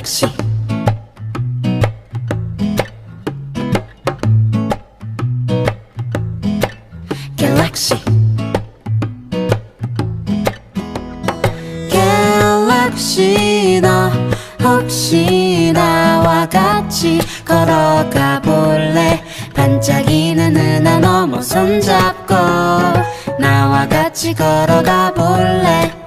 갤럭시 갤럭시 갤럭시 너 혹시 나와 같이 걸어가 볼래? 반짝이는 은하 넘어 손잡고 나와 같이 걸어가 볼래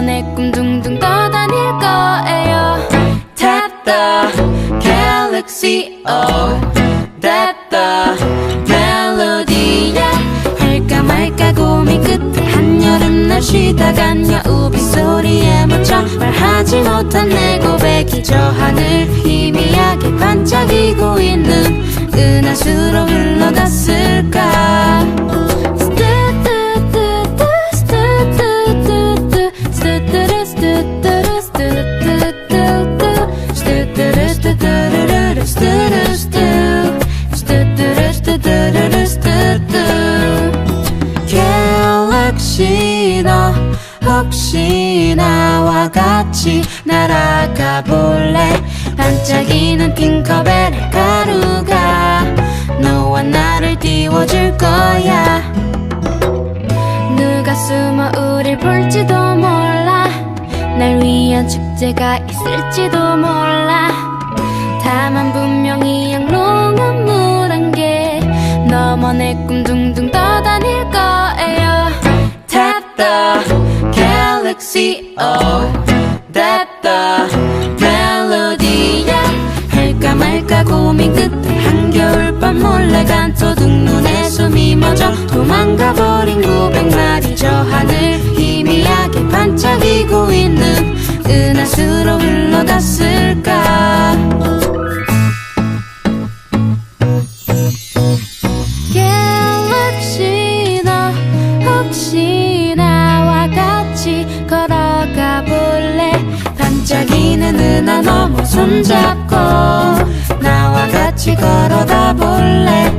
내 꿈 둥둥 떠다닐 거예요. Tap the the 멜로디야. 할까 말까 고민 끝에 한여름 날 쉬다간 여우비 소리에 맞춰 말하지 못한 내 고백이 저 하늘 희미하게 반짝이고 있는 은하수로 흘러갔을까 너 혹시 나와 같이 날아가 볼래? 반짝이는 핑커벨의 가루가 너와 나를 띄워줄 거야. 누가 숨어 우릴 볼지도 몰라. 날 위한 축제가 있을지도 몰라. 다만 분명히 영롱한 물한개 너머 내꿈둥 the galaxy oh That the 멜로디야. 할까 말까 고민 끝에 한겨울밤 몰래 간토둑 눈에 숨이 멎어 도망가 버린 900마리 저 하늘 희미하게 반짝이고 있는 은하수로 흘러갔을까? 갤럭시 너 혹시 반짝이는 은하 넘어 손잡고 나와 같이 걸어가 볼래